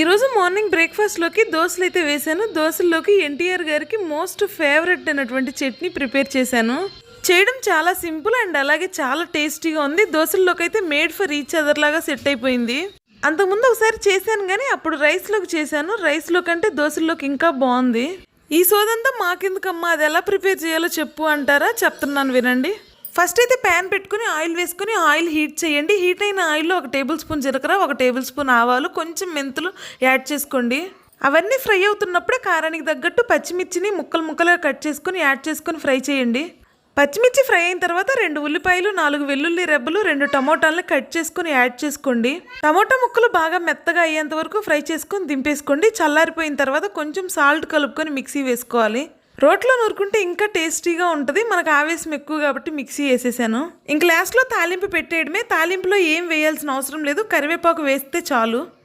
ఈరోజు మార్నింగ్ బ్రేక్ఫాస్ట్లోకి దోశలు అయితే వేశాను. దోశల్లోకి ఎన్టీఆర్ గారికి మోస్ట్ ఫేవరెట్ అయినటువంటి చట్నీ ప్రిపేర్ చేశాను. చేయడం చాలా సింపుల్ అండ్ అలాగే చాలా టేస్టీగా ఉంది. దోశల్లోకి అయితే మేడ్ ఫర్ ఈచ్ అదర్ లాగా సెట్ అయిపోయింది. అంతకుముందు ఒకసారి చేశాను కానీ అప్పుడు రైస్లోకి చేశాను. రైస్లో కంటే దోశల్లోకి ఇంకా బాగుంది. ఈ సోదంతా మాకెందుకమ్మా? అది ఎలా ప్రిపేర్ చేయాలో చెప్పు అంటారా? చెప్తున్నాను వినండి. ఫస్ట్ అయితే ప్యాన్ పెట్టుకుని ఆయిల్ వేసుకుని ఆయిల్ హీట్ చేయండి. హీట్ అయిన ఆయిల్లో ఒక టేబుల్ స్పూన్ జీలకర్ర ఒక టేబుల్ స్పూన్ ఆవాలు కొంచెం మెంతులు యాడ్ చేసుకోండి. అవన్నీ ఫ్రై అవుతున్నప్పుడే కారానికి తగ్గట్టు పచ్చిమిర్చిని ముక్కలు ముక్కలుగా కట్ చేసుకుని యాడ్ చేసుకుని ఫ్రై చేయండి. పచ్చిమిర్చి ఫ్రై అయిన తర్వాత రెండు ఉల్లిపాయలు నాలుగు వెల్లుల్లి రెబ్బలు రెండు టమోటాలను కట్ చేసుకుని యాడ్ చేసుకోండి. టమోటా ముక్కలు బాగా మెత్తగా అయ్యేంత వరకు ఫ్రై చేసుకొని దింపేసుకోండి. చల్లారిపోయిన తర్వాత కొంచెం సాల్ట్ కలుపుకొని మిక్సీ వేసుకోవాలి. రోట్లో నూరుకుంటే ఇంకా టేస్టీగా ఉంటుంది. మనకు ఆవేశం ఎక్కువ కాబట్టి మిక్సీ వేసేసాను. ఇంక లాస్ట్లో తాలింపు పెట్టేయడమే. తాలింపులో ఏం వేయాల్సిన అవసరం లేదు. కరివేపాకు వేస్తే చాలు.